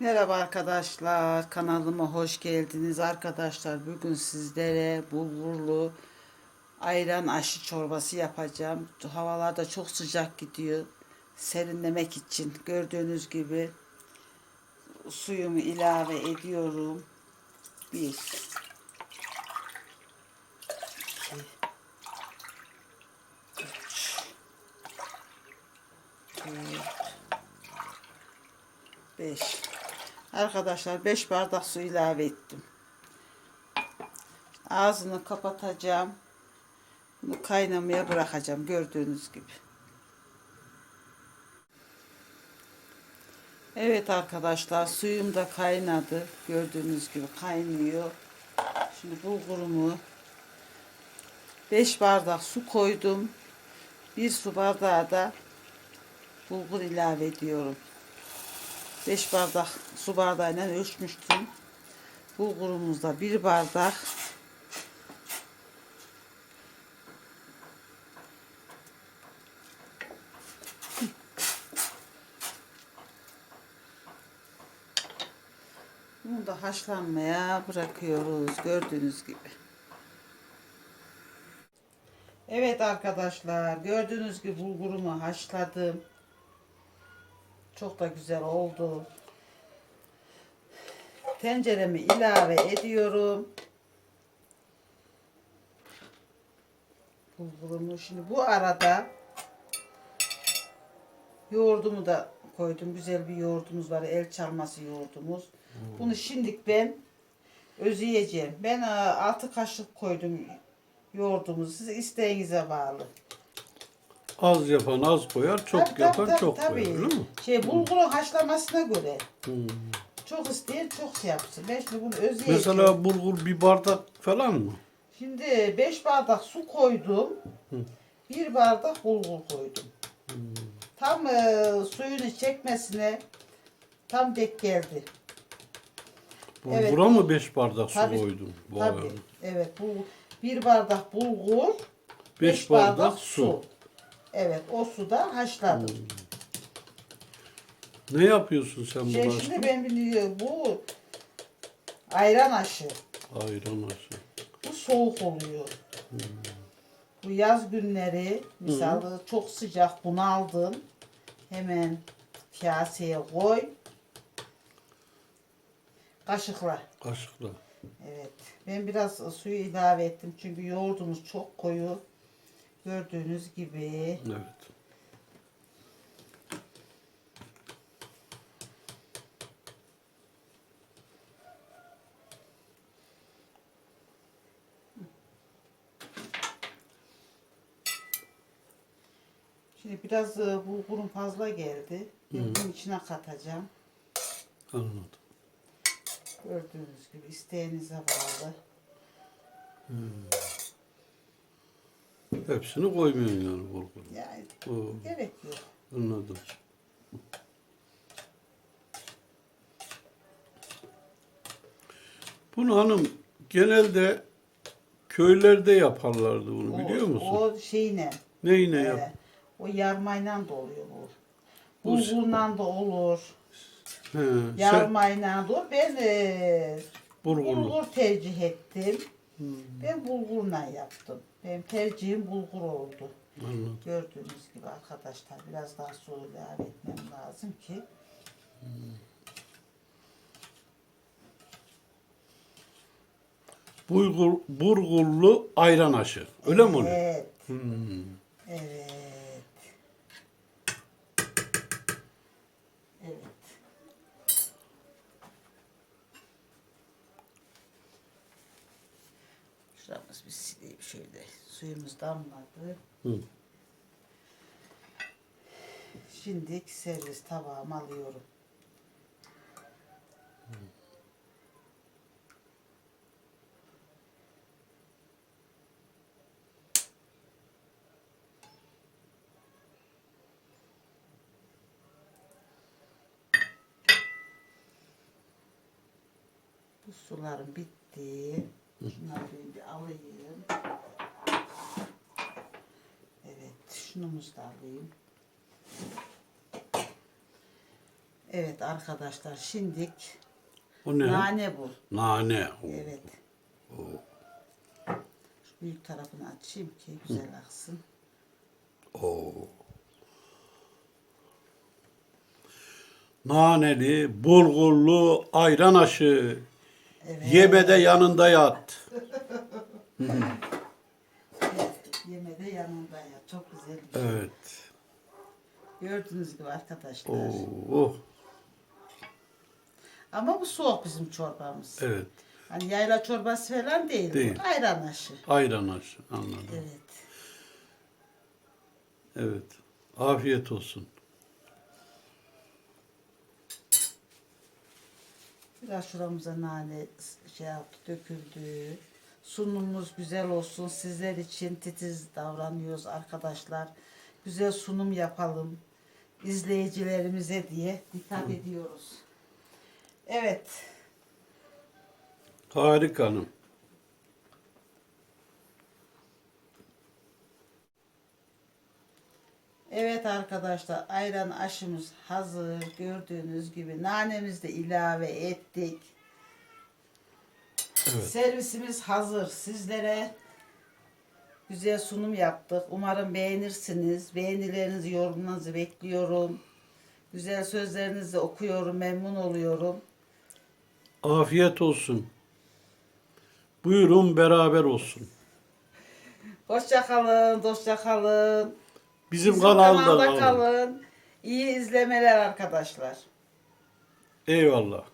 Merhaba arkadaşlar, kanalıma hoş geldiniz arkadaşlar. Bugün sizlere bulgurlu ayran aşı çorbası yapacağım. Havalar da çok sıcak gidiyor. Serinlemek için gördüğünüz gibi suyumu ilave ediyorum. Bir, iki, üç, dört, 5. Arkadaşlar 5 bardak su ilave ettim. Ağzını kapatacağım. Bunu kaynamaya bırakacağım gördüğünüz gibi. Evet arkadaşlar suyum da kaynadı. Gördüğünüz gibi kaynıyor. Şimdi bulgurumu 5 bardak su koydum. 1 su bardağı da bulgur ilave ediyorum. 5 bardak su bardağıyla ölçmüştüm. Bulgurumuzda 1 bardak. Bunu da haşlanmaya bırakıyoruz gördüğünüz gibi. Evet arkadaşlar gördüğünüz gibi bulgurumu haşladım. Çok da güzel oldu. Tenceremi ilave ediyorum. Bulgurumu şimdi bu arada yoğurdumu da koydum. Güzel bir yoğurdumuz var. El çalması yoğurdumuz. Bunu şimdilik ben özleyeceğim. Ben e, 6 kaşık koydum yoğurdumuzu. Siz isteğinize bağlı. Az yapan az koyar, çok Tabii, yapan tabii, çok tabii. koyar. Değil mi? Şey bulgurun haşlamasına göre. Hmm. Çok isteyen çok şey yapsın. Ben şimdi bunu özleyeceğim. Mesela bulgur bir bardak falan mı? Şimdi 5 bardak su koydum. 1 bardak bulgur koydum. Tam e, suyunu çekmesine tam dek geldi. Evet. Bulgura mı 5 bardak su Tabii, koydun? Vay. Tabii. Evet bu 1 bardak bulgur, Beş 5 bardak, bardak su. su. Evet o suda haşladım. Ne yapıyorsun sen Şey, bu şimdi aşkım? ben biliyorum bu ayran aşı. Ayran aşı. Bu soğuk oluyor. Bu yaz günleri mesela çok sıcak bunaldın. Hemen kaseye koy. Kaşıkla. Kaşıkla. Evet. Ben biraz suyu ilave ettim çünkü yoğurdumuz çok koyu. Gördüğünüz gibi. Evet. Şimdi biraz e, bulgurum fazla geldi. Bunun içine katacağım. Anladım. Gördüğünüz gibi isteğinize bağlı. Hepsini koymuyorsun yani bulgur. Yani Oo, gerek yok. anladım. Bunu hanım genelde köylerde yaparlardı bunu biliyor musun? O şeyle. Neyine e, yap? o yarmayla da oluyor bu. Bu- Bulgurla da olur. He, sen Yarmayla da olur. Ben e, bulgurlu. bulgur tercih ettim. Hmm, Ben bulgurla yaptım. Benim tercihim bulgur oldu. anladım. Gördüğünüz gibi arkadaşlar biraz daha su ilave etmem lazım ki. Bulgur, burgullu ayran aşı. Öyle mi oluyor? Evet. Hmm. Evet. Evet. Şuramız bir sileyim şöyle. Suyumuz damladı. Hı. Şimdi servis tabağıma alıyorum. Bu sularım bitti. Şunları ben bir alayım. Evet, şunumuzu da alayım. Evet arkadaşlar şimdik O ne? nane bu. Nane. Evet. Şu büyük tarafını açayım ki güzel aksın. Oo. Naneli, bulgurlu, ayran aşı. Evet. Yeme de yanında yat. Yemede yanında ya. Çok güzel bir şey. Evet. Gördüğünüz gibi arkadaşlar. Oo. Ama bu soğuk bizim çorbamız. Evet. Hani yayla çorbası falan değil. Değil. Bu ayran aşı. Ayran aşı. Anladım. Evet. Evet. Afiyet olsun. Biraz şuramıza nane şey yaptı, döküldü. Sunumumuz güzel olsun. Sizler için titiz davranıyoruz arkadaşlar. Güzel sunum yapalım. izleyicilerimize diye hitap ediyoruz. Evet. Harika hanım. Evet arkadaşlar ayran aşımız hazır. Gördüğünüz gibi nanemizi de ilave ettik. Evet. Servisimiz hazır. Sizlere güzel sunum yaptık. Umarım beğenirsiniz. Beğenilerinizi, yorumlarınızı bekliyorum. Güzel sözlerinizi okuyorum, memnun oluyorum. Afiyet olsun. Buyurun beraber olsun. Hoşça kalın, dostça kalın. Bizim, Bizim kanalda, kanalda kalın. kalın. İyi izlemeler arkadaşlar. Eyvallah.